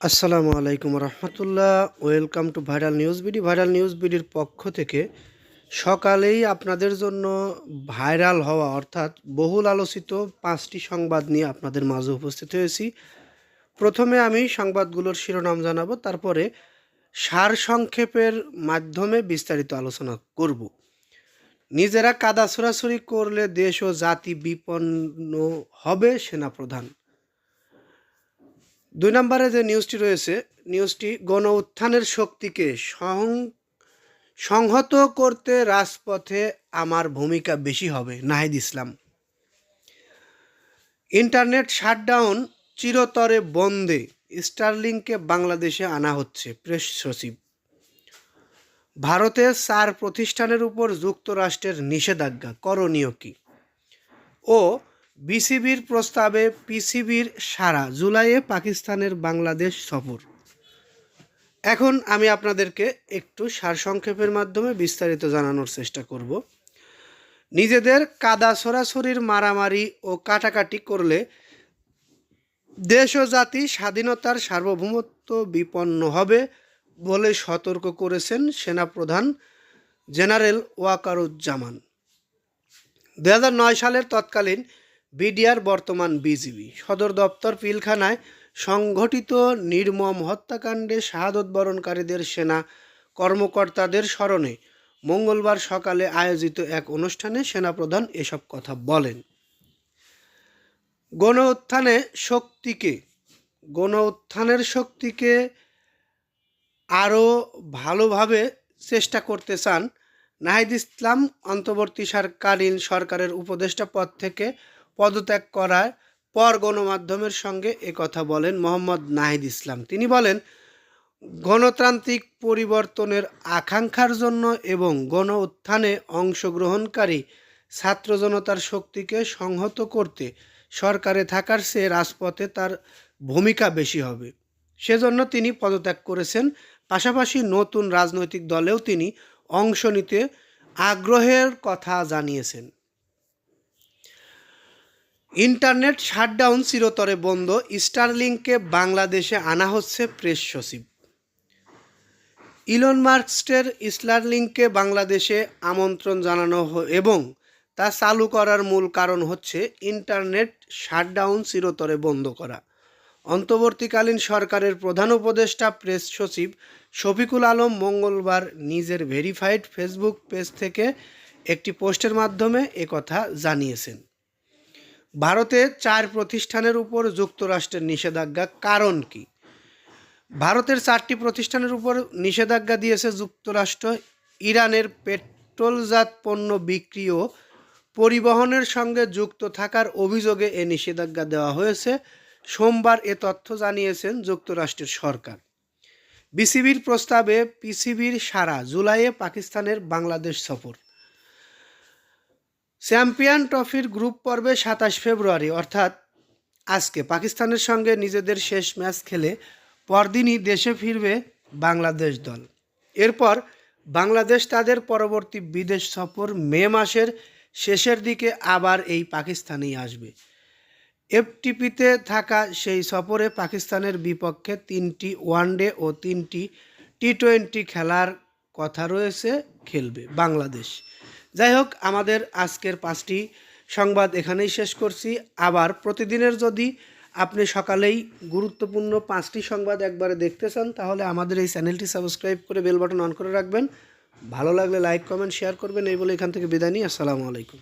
আসসালামু আলাইকুম রহমতুল্লাহ। Welcome to viral news BD viral news বিডির পক্ষ থেকে সকালেই আপনাদের জন্য ভাইরাল হওয়া, অর্থাৎ বহুল আলোচিত পাঁচটি সংবাদ নিয়ে আপনাদের মাঝে উপস্থিত হয়েছি। প্রথমে আমি সংবাদগুলোর শিরোনাম জানাব, তারপরে সার সংক্ষেপের মাধ্যমে বিস্তারিত আলোচনা করব। নিজেরা কাদা ছোড়াছড়ি করলে দেশ ও জাতি বিপন্ন হবে, সেনাপ্রধান। দুই নম্বরে যে নিউজটি রয়েছে, নিউজটি গণ উত্থানের শক্তিকে সং, সংহত করতে রাজপথে আমার ভূমিকা বেশি হবে, নাহিদ ইসলাম। ইন্টারনেট শাটডাউন চিরতরে বন্ধে, স্টারলিংকে বাংলাদেশে আনা হচ্ছে প্রেস সচিব। ভারতের চার প্রতিষ্ঠানের উপর যুক্তরাষ্ট্রের নিষেধাজ্ঞা, করণীয় কি? ও বিসিবির প্রস্তাবে পিসিবির সারা জুলাইয়ে পাকিস্তানের বাংলাদেশ সফর। এখন আমি আপনাদেরকে একটু সারসংক্ষেপের মাধ্যমে বিস্তারিত জানানোর চেষ্টা করব। নিজেদের কাদা সরাসরির মারামারি ও কাটাকাটি করলে দেশ ও জাতি স্বাধীনতার সার্বভৌমত্ব বিপন্ন হবে বলে সতর্ক করেছেন সেনাপ্রধান জেনারেল ওয়াকারুজ্জামান। দু হাজার নয় সালের তৎকালীন বিডিআর বর্তমান বিজিবি। সদর দপ্তর পিলখানায় সংঘটিত নির্মম হত্যাকাণ্ডে শাহাদত বরণকারীদের সেনা কর্মকর্তাদের স্মরণে মঙ্গলবার সকালে আয়োজিত এক অনুষ্ঠানে সেনাপ্রধান এসব কথা বলেন। গণ উত্থানে শক্তিকে গণ উত্থানের শক্তিকে আরও ভালোভাবে চেষ্টা করতে চান নাহিদ ইসলাম। অন্তর্বর্তী সরকালীন সরকারের উপদেষ্টা পদ থেকে পদত্যাগ করার পর গণমাধ্যমের সঙ্গে কথা বলেন মোহাম্মদ নাহিদ ইসলাম। তিনি বলেন, গণতান্ত্রিক পরিবর্তনের আকাঙ্ক্ষার জন্য এবং গণ উত্থানে অংশগ্রহণকারী ছাত্র জনতার শক্তিকে সংহত করতে সরকারে থাকার চেয়ে রাজপথে তার ভূমিকা বেশি হবে। সেজন্য তিনি পদত্যাগ করেছেন। পাশাপাশি নতুন রাজনৈতিক দলেও তিনি অংশ নিতে আগ্রহের কথা জানিয়েছেন। ইন্টারনেট শাটডাউন চিরতরে বন্ধ, স্টারলিংকে বাংলাদেশে আনা হচ্ছে প্রেস সচিব। ইলন মার্কস্টের স্টারলিংকে বাংলাদেশে আমন্ত্রণ জানানো এবং তা চালু করার মূল কারণ হচ্ছে ইন্টারনেট শাটডাউন চিরতরে বন্ধ করা। অন্তর্বর্তীকালীন সরকারের প্রধান উপদেষ্টা, প্রেস সচিব শফিকুল আলম মঙ্গলবার নিজের ভেরিফাইড ফেসবুক পেজ থেকে একটি পোস্টের মাধ্যমে একথা জানিয়েছেন। ভারতে চার প্রতিষ্ঠানের উপর যুক্তরাষ্ট্রের নিষেধাজ্ঞা কারণ কি? ভারতের চারটি প্রতিষ্ঠানের উপর নিষেধাজ্ঞা দিয়েছে যুক্তরাষ্ট্র, ইরানের পেট্রোলজাত পণ্য বিক্রি ও পরিবহনের সঙ্গে যুক্ত থাকার অভিযোগে এ নিষেধাজ্ঞা দেওয়া হয়েছে। সোমবার এ তথ্য জানিয়েছেন যুক্তরাষ্ট্রের সরকার। বিসিবির প্রস্তাবে পিসিবির সারা জুলাইয়ে পাকিস্তানের বাংলাদেশ সফর। চ্যাম্পিয়ন ট্রফির গ্রুপ পর্বে সাতাশ ফেব্রুয়ারি, অর্থাৎ আজকে পাকিস্তানের সঙ্গে নিজেদের শেষ ম্যাচ খেলে পরদিনই দেশে ফিরবে বাংলাদেশ দল। এরপর বাংলাদেশ তাদের পরবর্তী বিদেশ সফর মে মাসের শেষের দিকে আবার এই পাকিস্তানেই আসবে। এফটিপিতে থাকা সেই সফরে পাকিস্তানের বিপক্ষে তিনটি ওয়ানডে ও তিনটি টি টোয়েন্টি খেলার কথা রয়েছে, খেলবে বাংলাদেশ। যাই হোক আমাদের আজকের পাঁচটি সংবাদ এখানেই শেষ করছি। আবার প্রতিদিনের যদি আপনি সকালেই গুরুত্বপূর্ণ পাঁচটি সংবাদ একবারে দেখতে চান, তাহলে আমাদের এই চ্যানেলটি সাবস্ক্রাইব করে বেল বাটন অন করে রাখবেন। ভালো লাগলে লাইক, কমেন্ট, শেয়ার করবেন। এই বলে এখান থেকে বিদায় নিই। আসসালামু আলাইকুম।